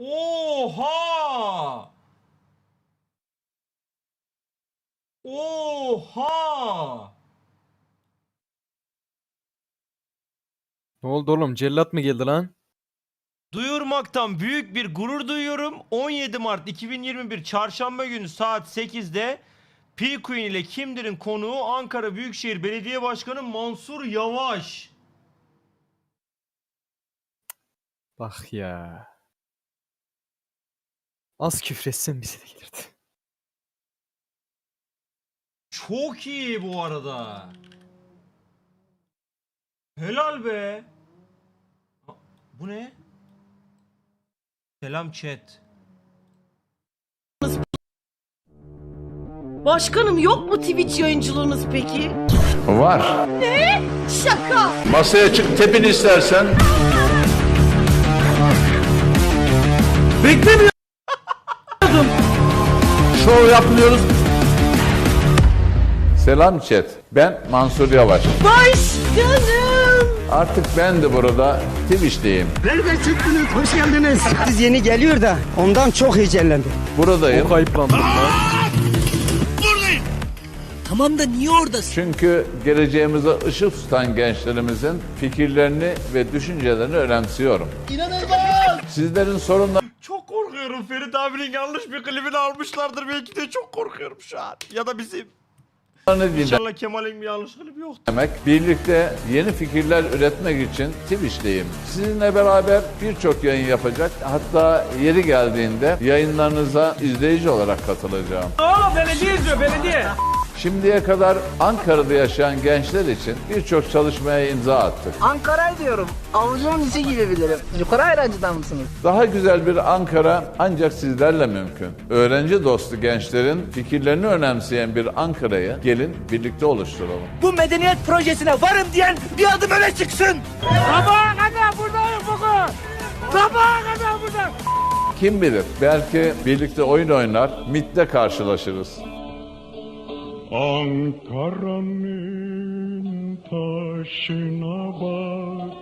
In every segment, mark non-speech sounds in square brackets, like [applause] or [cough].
Oha! Oha! Ne oldu oğlum? Cellat mı geldi lan? Duyurmaktan büyük bir gurur duyuyorum. 17 Mart 2021 Çarşamba günü saat 8'de P Queen ile Kimdir'in konuğu Ankara Büyükşehir Belediye Başkanı Mansur Yavaş. Bak ya. Az küfretsen bize de gelirdi. Çok iyi bu arada. Helal be. Ha, Bu ne? Selam chat. Başkanım yok mu Twitch yayıncılığınız peki? Var. Şaka. Masaya çık tepin istersen. Beklemiyordum. Şov yapmıyoruz. Selam chat. Ben Mansur Yavaş. Başkanım. Artık ben de burada Twitch'teyim. Nereden çıktınız? Hoş geldiniz. Siz yeni geliyor da ondan çok heyecanlandım. Buradayım. Çok ayıplandım lan. Tamam da niye oradasın? Çünkü geleceğimize ışık tutan gençlerimizin fikirlerini ve düşüncelerini önemsiyorum. İnanılmaz! Sizlerin sorunlarını Çok korkuyorum. Ferit abinin yanlış bir klibini almışlardır. Belki de çok korkuyorum şu an. Ya da bizim. İnşallah Kemal'in bir yanlış klibi yok. dinlemek, birlikte yeni fikirler üretmek için Twitch'teyim. Sizinle beraber birçok yayın yapacak. Hatta yeri geldiğinde yayınlarınıza izleyici olarak katılacağım. Belediye izliyor belediye. Şimdiye kadar Ankara'da yaşayan gençler için birçok çalışmaya imza attık. Ankara'yı diyorum. Avucumun içi gibi bilirim. Yukarı ayrancıdan mısınız? Daha güzel bir Ankara ancak sizlerle mümkün. Öğrenci dostu gençlerin fikirlerini önemseyen bir Ankara'yı gelin birlikte oluşturalım. Bu medeniyet projesine varım diyen bir adım öne çıksın. Sabaha kadar buradayım bugün. Sabaha kadar buradayım. Kim bilir belki birlikte oyun oynar, MIT'te karşılaşırız. Ankara'nın taşına bak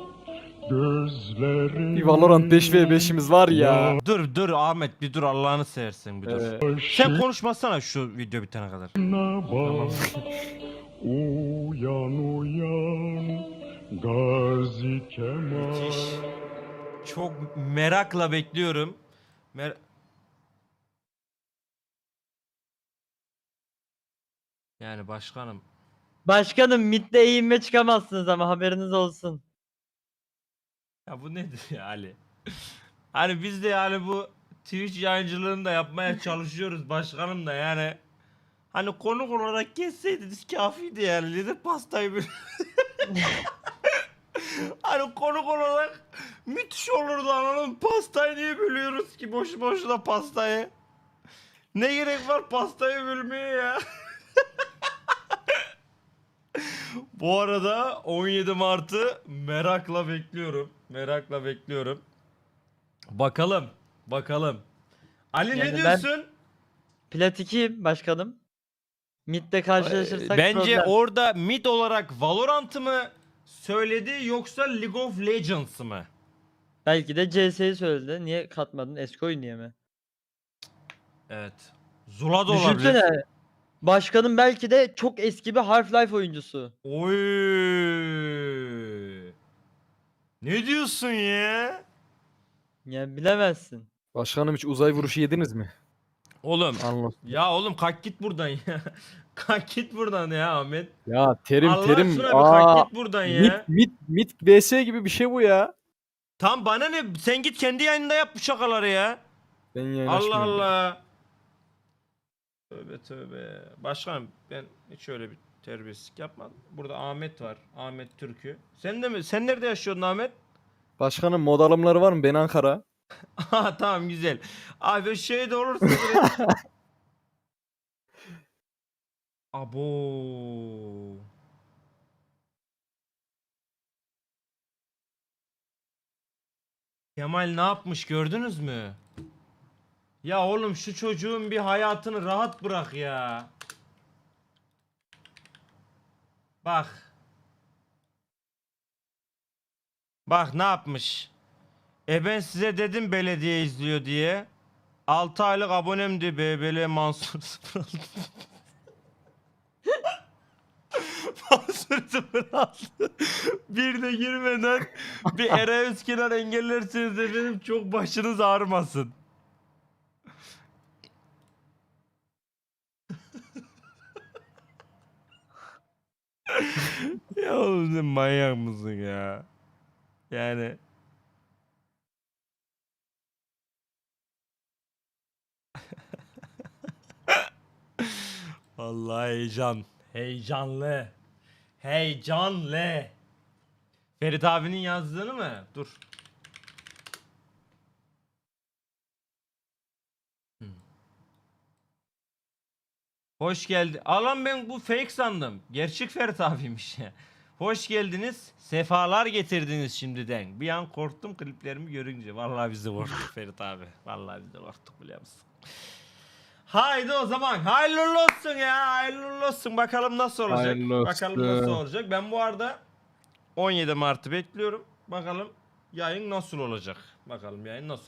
Gözlerin Bir Valorant 5v5'imiz var ya. Dur dur Ahmet bir dur Allah'ını seversen bir dur. Evet. Sen konuşmasana şu video bitene kadar. bak Uyan uyan Gazi Kemal Müthiş. Çok merakla bekliyorum. Mer yani başkanım. Başkanım midde eğinme çıkamazsınız ama haberiniz olsun. Ya bu nedir ya Ali? [laughs] Hani biz de yani bu Twitch yayıncılığını da yapmaya [laughs] çalışıyoruz başkanım da yani. Hani konuk olarak geçseydiniz kafiydi yani. Nedir pastayı bir... [laughs] hani konuk olarak müthiş olurdu anladın mı? Pastayı niye bölüyoruz ki boşu boşuna pastayı? Ne gerek var pastayı bölmeye ya? Bu arada 17 Mart'ı merakla bekliyorum. Merakla bekliyorum. Bakalım. Bakalım. Ali Yani ne ben- diyorsun? Plat 2 başkanım. Midde karşılaşırsak Bence problem. orada mid olarak Valorant'ı mı söyledi yoksa League of Legends'ı mı? Belki de CS'yi söyledi. Niye katmadın? Eskoy niye mi? Evet. Zula da olabilir. Düşünsene. Başkanım belki de çok eski bir Half-Life oyuncusu. Oy. Ne diyorsun ya? Yani bilemezsin. Başkanım hiç uzay vuruşu yediniz mi? Oğlum. Anlat. Ya oğlum kalk git buradan ya. [laughs] kalk git buradan ya Ahmet. Ya terim Allah terim. aşkına bir Aa, kalk git buradan ya. mit mit mit vs gibi bir şey bu ya. Tam bana ne? Sen git kendi yayında yap bu şakaları ya. Ben yayın Allah açmıyorum. Allah. Tövbe tövbe. Başkanım ben hiç öyle bir terbiyesizlik yapmadım. Burada Ahmet var. Ahmet Türkü. Sen de mi? Sen nerede yaşıyordun Ahmet? Başkanım mod alımları var mı? Ben Ankara. [laughs] Ha tamam güzel. Abi şey de olursa direkt... [laughs] Abo. Kemal ne yapmış gördünüz mü? Ya oğlum şu çocuğun bir hayatını rahat bırak ya. Bak. Bak ne yapmış. E ben size dedim belediye izliyor diye. 6 aylık abonemdi BBL Mansur 06. [laughs] Mansur 06. Bir de girmeden bir Eray Özkenar engellerseniz efendim çok başınız ağrımasın. [laughs] ya oğlum sen manyak mısın ya? Yani [laughs] Vallahi heyecan. Heyecanlı. Heyecanlı. Ferit abinin yazdığını mı? Dur. Hoş geldi. Alan ben bu fake sandım. Gerçek Ferit abiymiş. Hoş geldiniz. Sefalar getirdiniz şimdiden. Bir an korktum kliplerimi görünce. Vallahi biz de korktuk [laughs] Ferit abi. Vallahi biz de korktuk biliyor musun? Haydi o zaman hayırlı olsun ya hayırlı olsun bakalım nasıl olacak Hayırlı bakalım olsun. nasıl olacak ben bu arada 17 Mart'ı bekliyorum bakalım yayın nasıl olacak bakalım yayın nasıl